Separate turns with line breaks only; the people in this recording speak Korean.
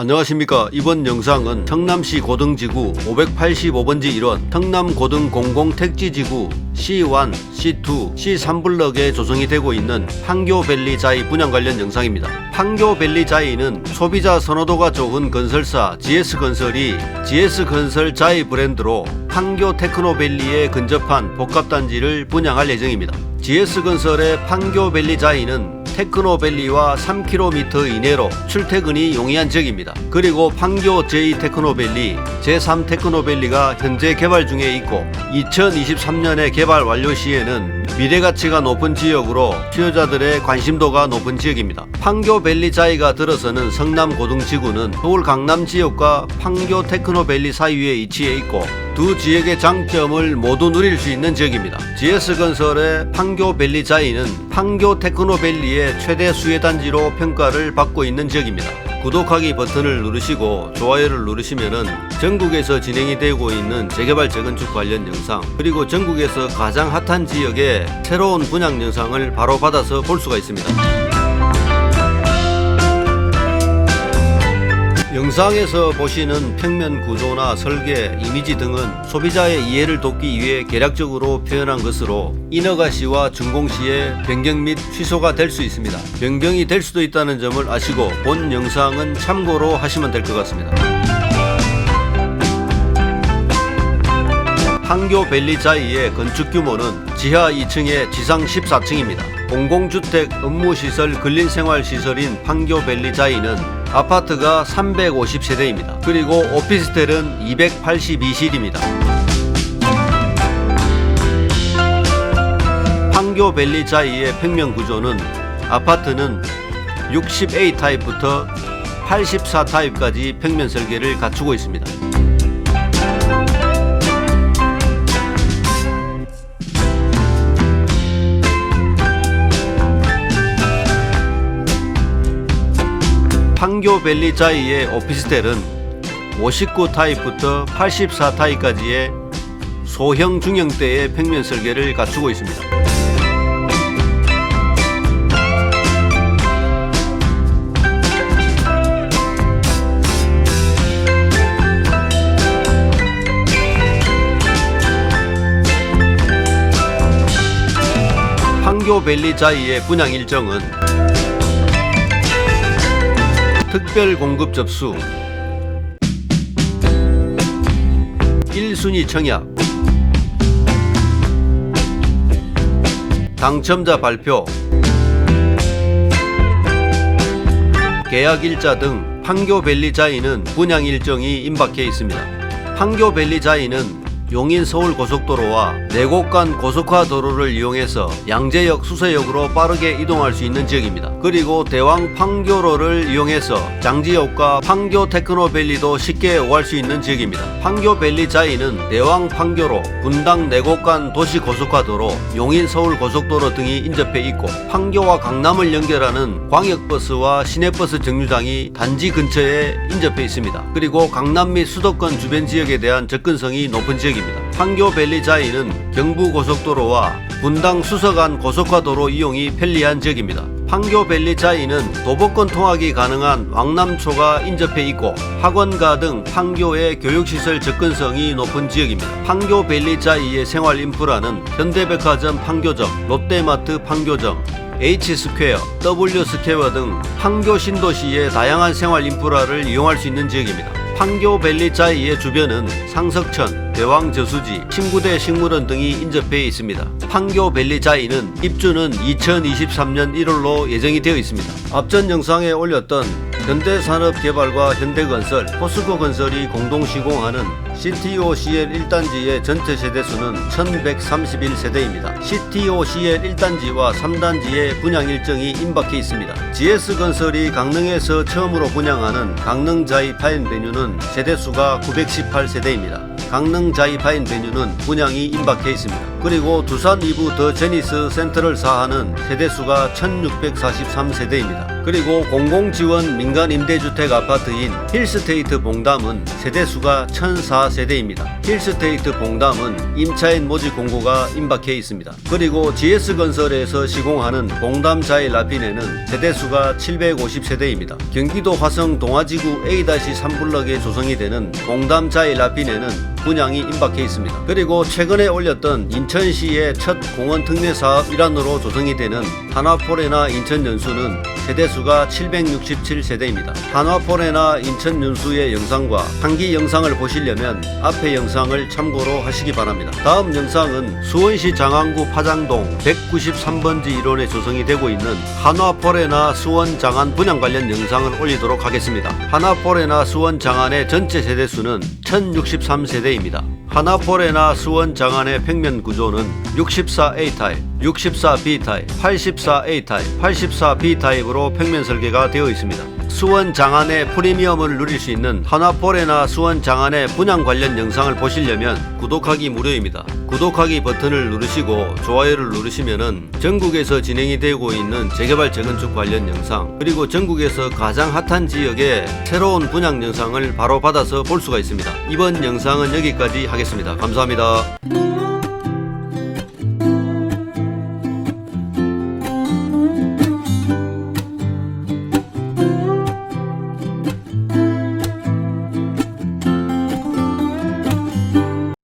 안녕하십니까 이번 영상은 청남시 고등지구 585번지 1원 청남고등 공공택지지구 C1, C2, C3블럭에 조성이 되고 있는 판교밸리 자이 분양 관련 영상입니다. 판교밸리 자이는 소비자 선호도가 좋은 건설사 GS건설이 GS건설 자이 브랜드로 판교 테크노밸리에 근접한 복합단지를 분양할 예정입니다. GS건설의 판교밸리 자이는 테크노밸리와 3km 이내로 출퇴근이 용이한 지역입니다. 그리고 판교 제2 테크노밸리, 제3 테크노밸리가 현재 개발 중에 있고 2023년에 개발 완료 시에는 미래 가치가 높은 지역으로 수요자들의 관심도가 높은 지역입니다. 판교밸리 자이가 들어서는 성남 고등지구는 서울 강남 지역과 판교 테크노밸리 사이에 위치해 있고 두 지역의 장점을 모두 누릴 수 있는 지역입니다. GS건설의 판교밸리 자이는 판교 테크노밸리의 최대 수혜단지로 평가를 받고 있는 지역입니다. 구독하기 버튼을 누르시고 좋아요를 누르시면 전국에서 진행이 되고 있는 재개발 재건축 관련 영상 그리고 전국에서 가장 핫한 지역의 새로운 분양 영상을 바로 받아서 볼 수가 있습니다. 영상에서 보시는 평면 구조나 설계, 이미지 등은 소비자의 이해를 돕기 위해 계략적으로 표현한 것으로 인허가 시와 준공시에 변경 및 취소가 될 수 있습니다. 변경이 될 수도 있다는 점을 아시고 본 영상은 참고로 하시면 될 것 같습니다. 판교밸리 자이의 건축 규모는 지하 2층에 지상 14층입니다. 공공주택 업무시설 근린생활시설인 판교밸리 자이는 아파트가 350세대입니다. 그리고 오피스텔은 282실입니다. 판교 밸리 자이의 평면 구조는 아파트는 60A 타입부터 84 타입까지 평면 설계를 갖추고 있습니다. 판교밸리 자이의 오피스텔은 59 타입부터 84 타입까지의 소형 중형대의 평면 설계를 갖추고 있습니다. 판교밸리 자이의 분양 일정은 특별 공급 접수. 1순위 청약. 당첨자 발표. 계약 일자 등 판교밸리 자이는 분양 일정이 임박해 있습니다. 판교밸리 자이는 용인 서울 고속도로와 내곡간 고속화 도로를 이용해서 양재역 수서역으로 빠르게 이동할 수 있는 지역입니다. 그리고 대왕 판교로를 이용해서 장지역과 판교 테크노밸리도 쉽게 오갈 수 있는 지역입니다. 판교밸리 자이는 대왕 판교로, 분당 내곡간 도시 고속화 도로, 용인 서울 고속도로 등이 인접해 있고 판교와 강남을 연결하는 광역버스와 시내버스 정류장이 단지 근처에 인접해 있습니다. 그리고 강남 및 수도권 주변 지역에 대한 접근성이 높은 지역입니다. 판교밸리 자이는 경부고속도로와 분당 수서간 고속화도로 이용이 편리한 지역입니다. 판교밸리 자이는 도보권 통학이 가능한 왕남초가 인접해 있고 학원가 등 판교의 교육시설 접근성이 높은 지역입니다. 판교밸리 자이의 생활 인프라는 현대백화점 판교점, 롯데마트 판교점, H스퀘어, W스퀘어 등 판교 신도시의 다양한 생활 인프라를 이용할 수 있는 지역입니다. 판교 밸리 자이의 주변은 상석천, 대왕저수지, 침구대 식물원 등이 인접해 있습니다. 판교밸리 자이는 입주는 2023년 1월로 예정이 되어 있습니다. 앞전 영상에 올렸던 현대산업개발과 현대건설, 포스코건설이 공동 시공하는 CTOCL 1단지의 전체 세대수는 1131세대입니다. CTOCL 1단지와 3단지의 분양 일정이 임박해 있습니다. GS건설이 강릉에서 처음으로 분양하는 강릉자이 파인베뉴는 세대수가 918세대입니다. 강릉 자이파인 베뉴는 분양이 임박해 있습니다. 그리고 두산 이부 더 제니스 센터를 사하는 세대수가 1643세대입니다. 그리고 공공지원 민간 임대주택 아파트인 힐스테이트 봉담은 세대수가 1004세대입니다. 힐스테이트 봉담은 임차인 모집 공고가 임박해 있습니다. 그리고 GS건설에서 시공하는 봉담 자이 라피네는 세대수가 750세대입니다. 경기도 화성 동아지구 A-3블럭에 조성이 되는 봉담 자이 라피네는 분양이 임박해 있습니다. 그리고 최근에 올렸던 인천시의 첫 공원 특례 사업 일환으로 조성이 되는 한화포레나 인천연수는 세대수가 767세대입니다. 한화포레나 인천연수의 영상과 한기 영상을 보시려면 앞의 영상을 참고로 하시기 바랍니다. 다음 영상은 수원시 장안구 파장동 193번지 일원에 조성이 되고 있는 한화포레나 수원 장안 분양 관련 영상을 올리도록 하겠습니다. 한화포레나 수원 장안의 전체 세대수는 1063세대입니다. 하나포레나 수원 장안의 평면 구조는 64A 타입, 64B 타입, 84A 타입, 84B 타입으로 평면 설계가 되어 있습니다. 수원 장안의 프리미엄을 누릴 수 있는 하나포레나 수원 장안의 분양 관련 영상을 보시려면 구독하기 무료입니다. 구독하기 버튼을 누르시고 좋아요를 누르시면은 전국에서 진행이 되고 있는 재개발 재건축 관련 영상 그리고 전국에서 가장 핫한 지역의 새로운 분양 영상을 바로 받아서 볼 수가 있습니다. 이번 영상은 여기까지 하겠습니다. 감사합니다.